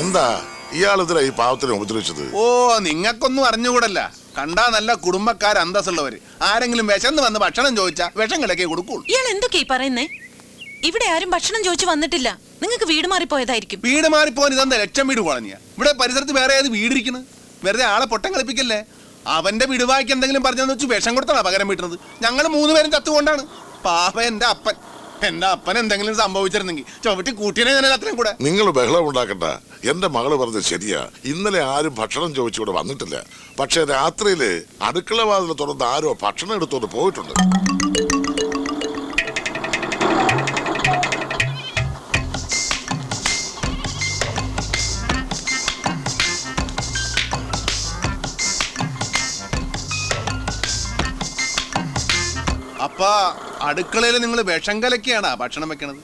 എന്താ? ഇയാൾ ഇതിലാ ഈ പാവത്തിനെ ഉപദ്രവിച്ചത്? ഓ നിങ്ങൾക്കൊന്നും അറിഞ്ഞുകൂടല്ല. കണ്ടാ നല്ല കുടുംബക്കാർ അന്തസ്സുള്ളവര്. ആരെങ്കിലും വിശന്ന് വന്ന് ഭക്ഷണം ചോദിച്ചാ വിഷം കിടക്കേ കൊടുക്കുള്ളൂ. ഇയാൾ എന്തൊക്കെയാ ഈ പറയുന്നേ? ഇവിടെ ആരും ഭക്ഷണം ചോദിച്ചു വന്നിട്ടില്ല. നിങ്ങൾക്ക് വീട് മാറിപ്പോയതായിരിക്കും. വീട് മാറിപ്പോവാൻ ഇതെന്താ ലക്ഷം വീട് കുളഞ്ഞ ഇവിടെ പരിസരത്ത് വേറെ ഏത് വീടിരിക്കുന്നത് വെറുതെ ആളെ പൊട്ടം കളിപ്പിക്കല്ലേ? അവന്റെ വിടുവായിക്ക് എന്തെങ്കിലും പറഞ്ഞെന്ന് വെച്ച് വിഷം കൊടുത്താണ് പകരം വീട്ടുന്നത്? ഞങ്ങൾ മൂന്നുപേരും ചത്തുകൊണ്ടാണ്. പാപ എന്റെ അപ്പൻ. എന്റെ അപ്പൻ എന്തെങ്കിലും സംഭവിച്ചിരുന്നെങ്കിൽ ചവിട്ടി കൂട്ടിനെ ഞാൻ അത്രയും കൂടെ? നിങ്ങൾ ബഹളം ഉണ്ടാക്കണ്ട. എന്റെ മകൾ പറഞ്ഞത് ശരിയാ. ഇന്നലെ ആരും ഭക്ഷണം ചോദിച്ചുകൂടെ വന്നിട്ടില്ല. പക്ഷെ രാത്രിയിൽ അടുക്കള വാതിൽ തുറന്ന് ആരോ ഭക്ഷണം എടുത്തോണ്ട് പോയിട്ടുണ്ട്. അപ്പ അടുക്കളയിൽ നിങ്ങൾ വിഷം കലക്കിയാണാ ഭക്ഷണം വെക്കണത്?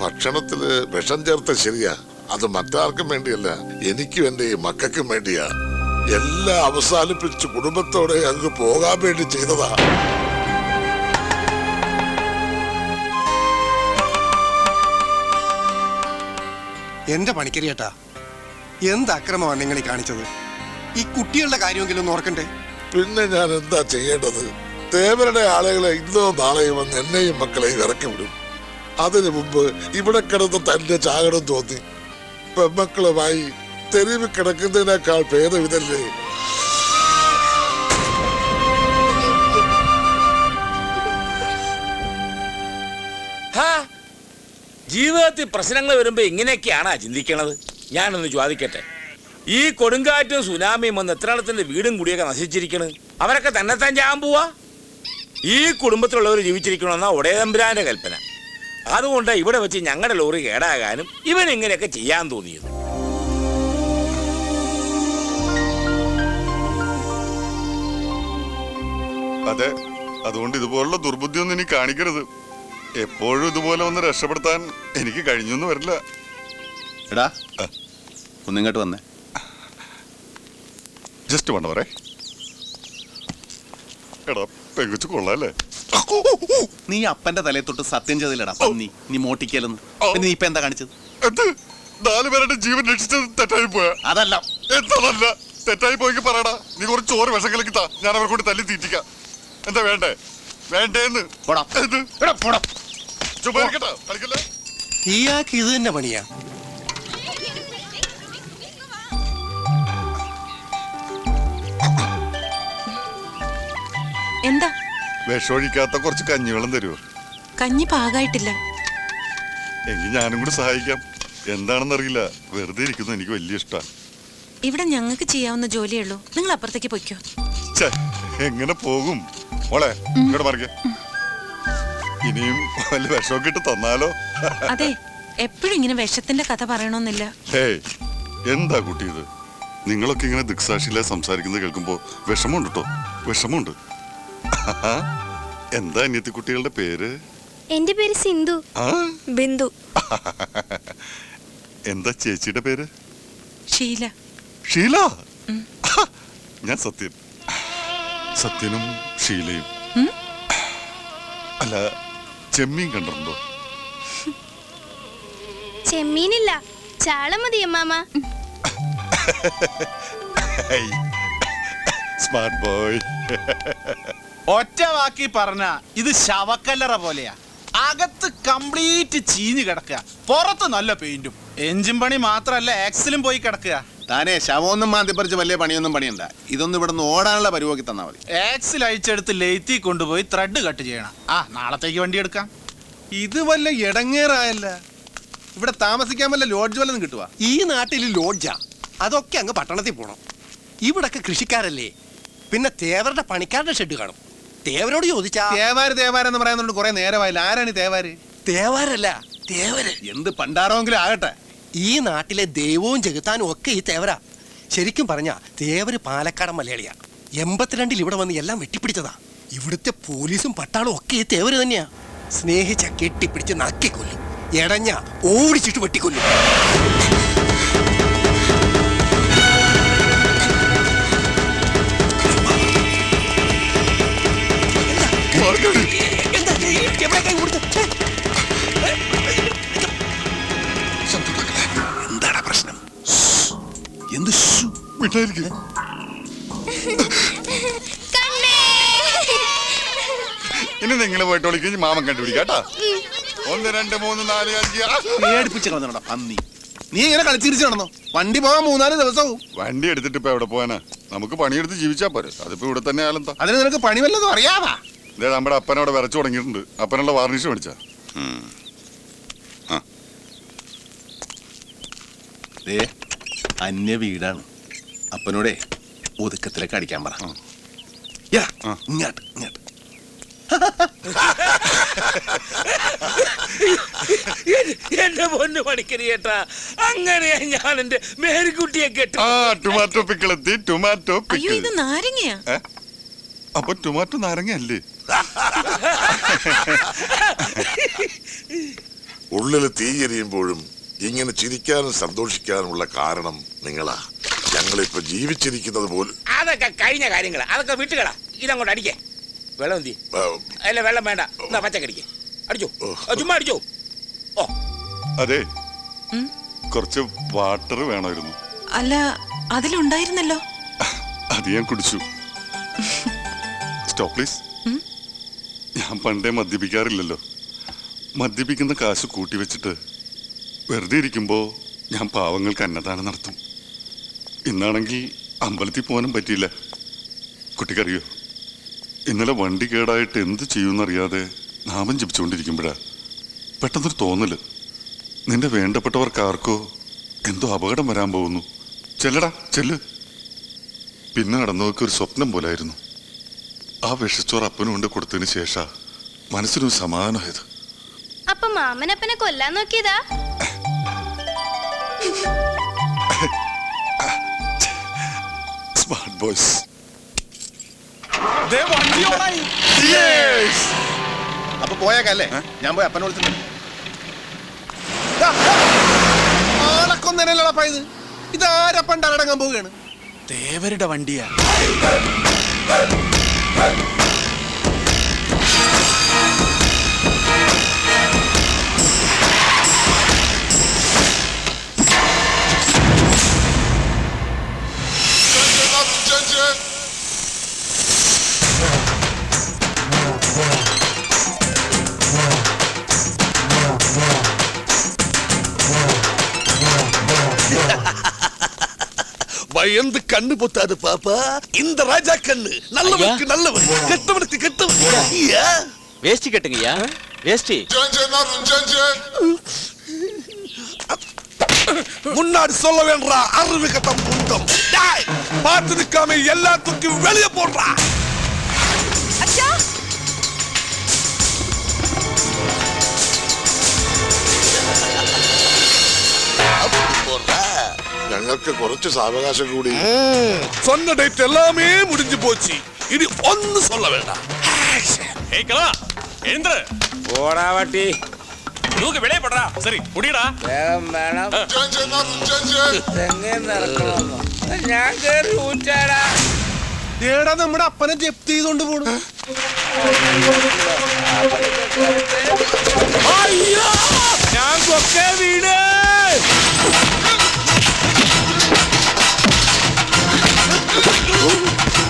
ഭക്ഷണത്തിൽ വിഷം ചേർത്ത ശരിയാ. അത് മറ്റാർക്കും വേണ്ടിയല്ല എനിക്കും എന്റെ ഈ മക്കൾക്കും വേണ്ടിയാ. എല്ലാം അവസാനിപ്പിച്ച് കുടുംബത്തോടെ അങ്ങ് പോകാൻ വേണ്ടി ചെയ്തതാ. എന്റെ പണിക്കരി ചേട്ടാ എന്ത് അക്രമമാണ് നിങ്ങൾ ഈ കാണിച്ചത്? ഈ കുട്ടികളുടെ കാര്യമെങ്കിലും ഓർക്കണ്ടേ? പിന്നെ ഞാൻ എന്താ ചെയ്യേണ്ടത്? തേവരുടെ ആളുകളെ ഇന്നോ നാളെയും വന്ന് എന്നെയും മക്കളെയും ഇറക്കി വിടും. അതിനു മുമ്പ് ഇവിടെ കിടന്ന് തന്റെ ചാകണം തോന്നി. പെമ്മക്കളുമായി തെരുവ് കിടക്കുന്നതിനേക്കാൾ ഭേദം ഇതല്ലേ? ജീവിതത്തിൽ പ്രശ്നങ്ങൾ വരുമ്പോ ഇങ്ങനെയൊക്കെയാണാ ചിന്തിക്കണത്? ഞാനൊന്ന് ചോദിക്കട്ടെ. ഈ കൊടുങ്കാറ്റും സുനാമിയും വന്ന് എത്രാളത്തിന്റെ വീടും കൂടിയൊക്കെ നശിച്ചിരിക്കണ്? അവരൊക്കെ തന്നെ തന്നെത്താൻ ചാൻ പോവാ? ഈ കുടുംബത്തിലുള്ളവർ ജീവിച്ചിരിക്കണമെന്ന ഒടയതമ്പുരാന്റെ കൽപ്പന. അതുകൊണ്ട് ഇവിടെ വെച്ച് ഞങ്ങളുടെ ലോറി കേടാകാനും ഇവൻ ഇങ്ങനെയൊക്കെ ചെയ്യാൻ തോന്നിയത്. അതെ അതുകൊണ്ട് ഇതുപോലുള്ള ദുർബുദ്ധിയൊന്നും ഇനി കാണിക്കരുത്. എപ്പോഴും ഇതുപോലെ ഒന്ന് രക്ഷപ്പെടുത്താൻ എനിക്ക് കഴിഞ്ഞൊന്നും വരില്ല. എടാ ഒന്നിങ്ങോട്ട് വന്നേ. ജസ്റ്റ് വേണ്ട പറയേ എടാ പെങ്കുച്ചു കൊള്ളാല്ലേ? നീ അപ്പന്റെ തലയിൽ തൊട്ട് സത്യം ചെയ്തില്ലടാ പന്നി. നീ മോട്ടിക്കലെന്ന് പിന്നെ നീ ഇപ്പൊ എന്താ കാണിച്ചത്? എന്ത്? നാല് പേരുടെ ജീവൻ രക്ഷിച്ചത് തെറ്റായി പോയാ? അതല്ല. എന്താണല്ല തെറ്റായി പോയി പറയടാ. നീ കുറച്ച് ചോറ് വിഷം കലക്കി താ. ഞാൻ അവരെ കൂടി തല്ലി തീറ്റിക്കാം. എന്താ വേണ്ടേ? വേണ്ടേന്ന്. ചുമ്മാ കളിക്കല്ലേ? ഇയാൾക്ക് ഇത് തന്നെ പണിയാ. എന്താ? വിഷമൊഴിക്കാത്ത കുറച്ച് കഞ്ഞിവെള്ളം തരുമോ കഞ്ഞി പാകായിട്ടില്ല. എങ്കിൽ ഞാനും കൂടി സഹായിക്കാം. എന്താണെന്നറിയില്ല. വെറുതെ ഇരിക്കുന്നത് എനിക്ക് വലിയ ഇഷ്ടമാണ് ഇവിടെ ഞങ്ങൾക്ക് ചെയ്യാവുന്ന ജോലിയേ ഉള്ളൂ. നിങ്ങൾ അപ്പുറത്തേക്ക് പൊയ്ക്കോ. ഛെ, എങ്ങനെ പോകും? മോളെ ഇങ്ങോട്ട് മറിക്ക. ഇനിയും വല്ല വിഷമൊക്കെ ഇട്ട് തന്നാലോ? അതെ എപ്പോഴും ഇങ്ങനെ വിഷത്തിന്റെ കഥ പറയണമെന്നില്ല ഹേയ് എന്താ കുട്ടി ഇത്? നിങ്ങളൊക്കെ ഇങ്ങനെ ദിക്സാക്ഷിയിലെ സംസാരിക്കുന്നത് കേൾക്കുമ്പോൾ വിഷമമുണ്ട് കേട്ടോ വിഷമമുണ്ട്. എന്താ അനിയത്തി കുട്ടികളുടെ പേര്? എന്റെ പേര് സിന്ധു. ആ? ബിന്ദു. എന്താ ചേച്ചിയുടെ പേര്? ഷീല. ഷീല? ഞാൻ സത്യൻ. സത്യനും ഷീലയും. ഉം? അല്ല ചെമ്മീൻ കണ്ടിട്ടുണ്ടോ? ചെമ്മീനില്ല. ചാള മതി അമ്മാമ. സ്മാർട്ട് ബോയ് ഒറ്റ വാക്കി പറഞ്ഞ ഇത് ശവക്കല്ലറ പോലെയാ. അകത്ത് കംപ്ലീറ്റ് ചീഞ്ഞ് കിടക്കുക. പുറത്ത് നല്ല പെയിന്റും. എഞ്ചിൻ പണി മാത്രമല്ല ആക്സിലും പോയി കിടക്കുക. താനേ ശവമൊന്നും മാന്തിപ്പറിച്ച് വലിയ പണിയൊന്നും പണിയണ്ട. ഇതൊന്നും ഇവിടെ നിന്ന് ഓടാനുള്ള പരിവാക്കി തന്നാൽ മതി. ആക്സിൽ അയച്ചെടുത്ത് ലെയ്ത്തി കൊണ്ടുപോയി ത്രെഡ് കട്ട് ചെയ്യണം. ആ നാളത്തേക്ക് വണ്ടി എടുക്കാം. ഇത് വല്ല ഇടങ്ങേറായല്ല ഇവിടെ താമസിക്കാൻ വല്ല ലോഡ്ജ് വല്ലതും കിട്ടുക ഈ നാട്ടിൽ ലോഡ്ജാ അതൊക്കെ അങ്ങ് പട്ടണത്തിൽ പോണം. ഇവിടൊക്കെ കൃഷിക്കാരല്ലേ. പിന്നെ തേവരുടെ പണിക്കാരുടെ ഷെഡ് കാണും. തേവരോട് ചോദിച്ചാ? തേവാര് തേവാരെന്ന് പറയുന്നുണ്ട് കുറെ നേരമായില്ല. ആരാണ് ഈ തേവാര്? തേവാരല്ല തേവര്. എന്ത് പണ്ടാറോങ്കിലും ആകട്ടെ. ഈ നാട്ടിലെ ദൈവവും ജഗത്താനും ഒക്കെ ഈ തേവരാ. ശരിക്കും പറഞ്ഞ തേവര് പാലക്കാടൻ മലയാളിയാ. എൺപത്തിരണ്ടിൽ ഇവിടെ വന്ന് എല്ലാം വെട്ടിപ്പിടിച്ചതാ. ഇവിടുത്തെ പോലീസും പട്ടാളും ഒക്കെ ഈ തേവര് തന്നെയാ. സ്നേഹിച്ച കെട്ടിപ്പിടിച്ച് നക്കിക്കൊല്ലും. എടഞ്ഞ ഓടിച്ചിട്ട് വെട്ടിക്കൊല്ലും. കണ്ണേ. ഇനി നിങ്ങൾ പോയിട്ട് വിളിക്കും മാമൻ കണ്ടുപിടിക്കാട്ടാ ഒന്ന് രണ്ട് മൂന്ന് നാല് അഞ്ച്. പേടിപ്പിച്ച അന്നി. പന്നി നീ ഇങ്ങനെ കളിച്ചിരിച്ചു നടന്നോ വണ്ടി പോകാൻ മൂന്നാൽ ദിവസവും. വണ്ടി എടുത്തിട്ട് ഇപ്പൊ എവിടെ പോകാനാ നമുക്ക് പണിയെടുത്ത് ജീവിച്ചാ പോരെ. അതിപ്പോ ഇവിടെ തന്നെ ആലെന്താ അതിന് നിനക്ക് പണി വല്ലതും അറിയാവാ? ഇതേ നമ്മുടെ അപ്പനവിടെ വിറച്ചു തുടങ്ങിയിട്ടുണ്ട്. അപ്പനുള്ള വാർണിഷ് മേടിച്ചാ. ദേ അന്യ വീടാണ്. അപ്പനോടെ ഒതുക്കത്തിലേക്ക് അടിക്കാൻ പറ. ഇങ്ങോട്ട് ഇങ്ങോട്ട്. എന്റെ പൊന്ന് പണിക്കരി ചേട്ടാ അങ്ങനെയാ ഞാൻ എന്റെ മേരിക്കുട്ടിയെ കേട്ടോ. ആ ടൊമാറ്റോ പിക്കിളെത്തി ടൊമാറ്റോ അയ്യോ ഇത് നാരങ്ങയാ? അപ്പൊ ടൊമാറ്റോ നാരങ്ങ അല്ലേ ഉള്ളിൽ തീയെരിയുമ്പോഴും ഇങ്ങനെ ചിരിക്കാനും സന്തോഷിക്കാനുമുള്ള കാരണം നിങ്ങളാ. ഞങ്ങളിപ്പോ ജീവിച്ചിരിക്കുന്നത് പോലും അതൊക്കെ കഴിഞ്ഞ കാര്യങ്ങൾ അതൊക്കെ വിട്ടുകളാ. ഇതങ്ങോട്ട് അടിക്കേ. വെള്ളം എന്തി? അല്ല വെള്ളം വേണ്ട. എന്നാ പച്ചക്കടിക്ക് അടിച്ചോ. ചുമ്മാ അടിച്ചോ. ഓ. അതെ. കുറച്ച് വാട്ടർ വേണമായിരുന്നു. അല്ല അതിലുണ്ടായിരുന്നല്ലോ. അത് ഞാൻ കുടിച്ചു. Stop please? ഞാൻ പണ്ടേ മദ്യപിക്കാറില്ലല്ലോ. മദ്യപിക്കുന്ന കാശ് കൂട്ടി വെച്ചിട്ട് വെറുതെ ഇരിക്കുമ്പോൾ ഞാൻ പാവങ്ങൾക്ക് അന്നദാനം നടത്തും. ഇന്നാണെങ്കിൽ അമ്പലത്തിൽ പോകാനും പറ്റിയില്ല. കുട്ടിക്കറിയോ? ഇന്നലെ വണ്ടി കേടായിട്ട് എന്ത് ചെയ്യുമെന്നറിയാതെ നാമം ജപിച്ചുകൊണ്ടിരിക്കുമ്പോഴാ. പെട്ടെന്നൊരു തോന്നൽ. നിന്റെ വേണ്ടപ്പെട്ടവർക്ക് ആർക്കോ എന്തോ അപകടം വരാൻ പോകുന്നു. ചെല്ലടാ ചെല്ല്. പിന്നെ നടന്നവർക്ക് ഒരു സ്വപ്നം പോലായിരുന്നു. ആ വിഷച്ചോറ് അപ്പനും കൊണ്ട് കൊടുത്തതിന് ശേഷ മനസ്സിനൊരു സമാധാനമായത്. അപ്പൊ മാമനപ്പനെ കൊല്ലാൻ നോക്കിയതാ? ഓണായി അപ്പൊ പോയേക്കല്ലേ? ഞാൻ പോയി അപ്പനെ വിളിച്ചിട്ടുണ്ട് ആളക്കൊന്നേനല്ലടാ ഇത് ഇതാരാ പണ്ടടങ്ങാൻ പോവുകയാണ്? ദേവരുടെ വണ്ടിയാ. பயந்து கண்ணு பொத்தாது பாப்பா. இந்த ராஜா கண்ணு. நல்லவனுக்கு நல்லவன். கெட்டவனுக்கு கெட்டவன். ஐயா. வேஷ்டி கட்டுங்கய்யா. வேஷ்டி. முன்னாடி சொல்ல வேண்டா அறிவு கட்டம் புண்டம் டேய், பார்த்து நிக்காம எல்லாத்துக்கும் வெளியே போடுறா. ഞങ്ങൾക്ക് കുറച്ച് സാവകാശം കൂടി சொன்ன டேட் எல்லாமே முடிஞ்சு போச்சு இனி ஒன்னு சொல்ல வேண்டாம் ഓടാ വട്ടി സരി മുടിയടാ വേഗം വേണം തെങ്ങേ നടക്കണമെന്നോ ഞാൻ കേറി ഊറ്റാടാ ഏടാ നമ്മുടെ അപ്പനെ ജപ്തി ചെയ്തോണ്ട് പോണു അയ്യോ ഞാൻ കൊക്കെ വീട് വണ്ടി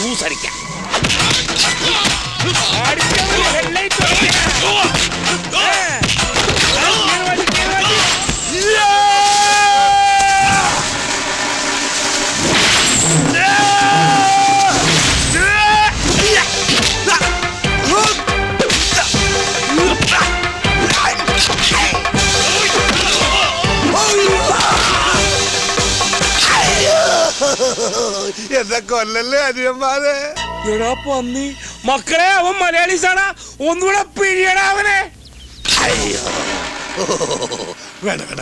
പഴുക്കട്ടെ നമുക്ക് എന്നെ കൊല്ലല്ലേ അനിയന്മാരെ? എടാ പന്നി മക്കളെ അവൻ മലയാളീസാണ് ഒന്നുകൂടെ പിഴിയടാ അവനെ. വേണ്ട വേണ്ട.